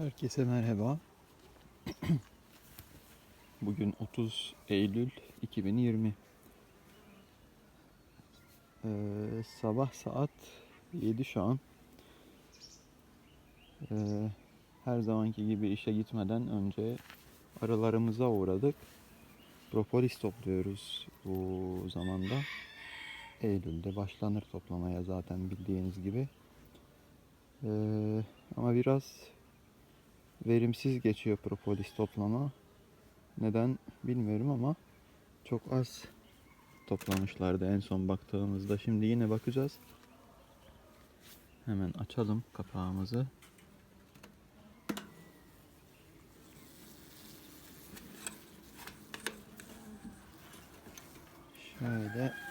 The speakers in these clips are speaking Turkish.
Herkese merhaba. Bugün 30 Eylül 2020. Ee, sabah saat 7 şu an. Ee, her zamanki gibi işe gitmeden önce arılarımıza uğradık. Propolis topluyoruz bu zamanda. Eylül'de başlanır toplamaya zaten bildiğiniz gibi. Ee, ama biraz verimsiz geçiyor propolis toplama. Neden bilmiyorum ama çok az toplamışlardı en son baktığımızda. Şimdi yine bakacağız. Hemen açalım kapağımızı. Şöyle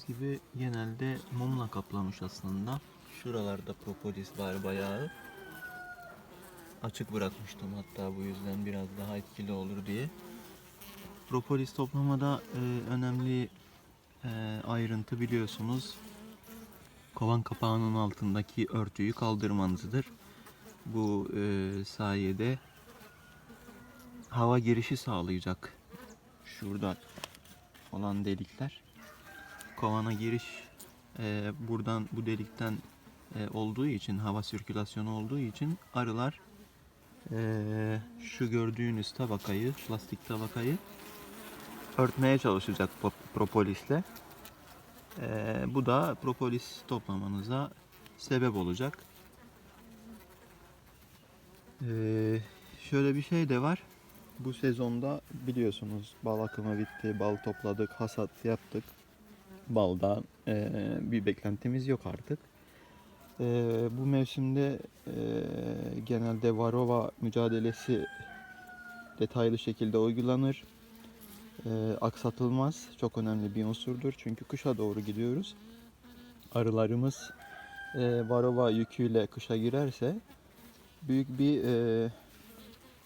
Gördüğünüz gibi genelde mumla kaplamış aslında. Şuralarda propolis var bayağı. Açık bırakmıştım hatta bu yüzden biraz daha etkili olur diye. Propolis toplamada e, önemli e, ayrıntı biliyorsunuz. Kovan kapağının altındaki örtüyü kaldırmanızdır. Bu e, sayede hava girişi sağlayacak. Şurada olan delikler kovana giriş e, buradan bu delikten e, olduğu için hava sirkülasyonu olduğu için arılar e, şu gördüğünüz tabakayı plastik tabakayı örtmeye çalışacak po- propolisle. E, bu da propolis toplamanıza sebep olacak. E, şöyle bir şey de var. Bu sezonda biliyorsunuz bal akımı bitti, bal topladık, hasat yaptık baldan e, bir beklentimiz yok artık. E, bu mevsimde e, genelde varova mücadelesi detaylı şekilde uygulanır. E, aksatılmaz. Çok önemli bir unsurdur. Çünkü kışa doğru gidiyoruz. Arılarımız e, varova yüküyle kışa girerse büyük bir e,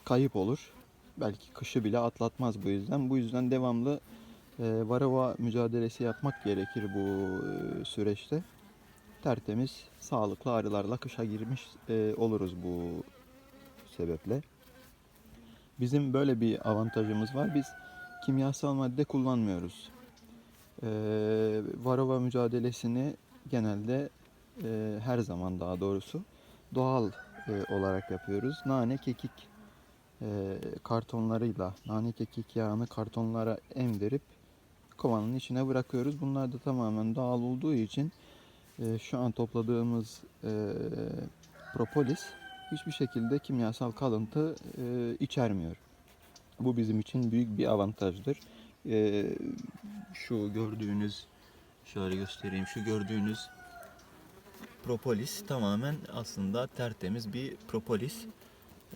kayıp olur. Belki kışı bile atlatmaz bu yüzden. Bu yüzden devamlı varava mücadelesi yapmak gerekir bu e, süreçte. Tertemiz, sağlıklı arılarla kışa girmiş e, oluruz bu sebeple. Bizim böyle bir avantajımız var. Biz kimyasal madde kullanmıyoruz. E, varava mücadelesini genelde e, her zaman daha doğrusu doğal olarak yapıyoruz. Nane, kekik kartonlarıyla, nane kekik yağını kartonlara emdirip kovanın içine bırakıyoruz. Bunlar da tamamen doğal olduğu için e, şu an topladığımız e, propolis hiçbir şekilde kimyasal kalıntı e, içermiyor. Bu bizim için büyük bir avantajdır. E, şu gördüğünüz şöyle göstereyim. Şu gördüğünüz propolis tamamen aslında tertemiz bir propolis.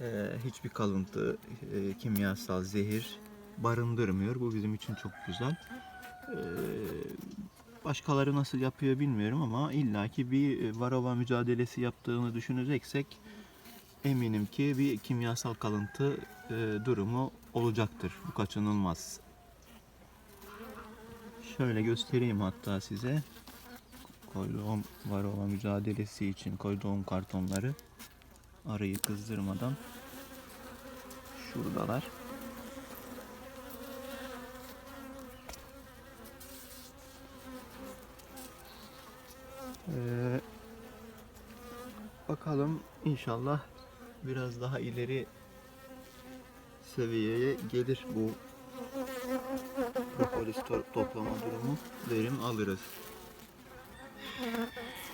E, hiçbir kalıntı, e, kimyasal zehir barındırmıyor. Bu bizim için çok güzel. Ee, başkaları nasıl yapıyor bilmiyorum ama illaki bir varova mücadelesi yaptığını düşüneceksek eminim ki bir kimyasal kalıntı e, durumu olacaktır. Bu kaçınılmaz. Şöyle göstereyim hatta size. Koyduğum varova mücadelesi için koyduğum kartonları arayı kızdırmadan şuradalar. Bakalım inşallah biraz daha ileri seviyeye gelir bu propolis to- toplama durumu verim alırız.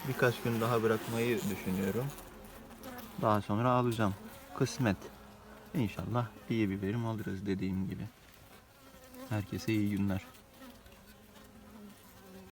Birkaç gün daha bırakmayı düşünüyorum. Daha sonra alacağım. Kısmet. İnşallah iyi bir verim alırız dediğim gibi. Herkese iyi günler.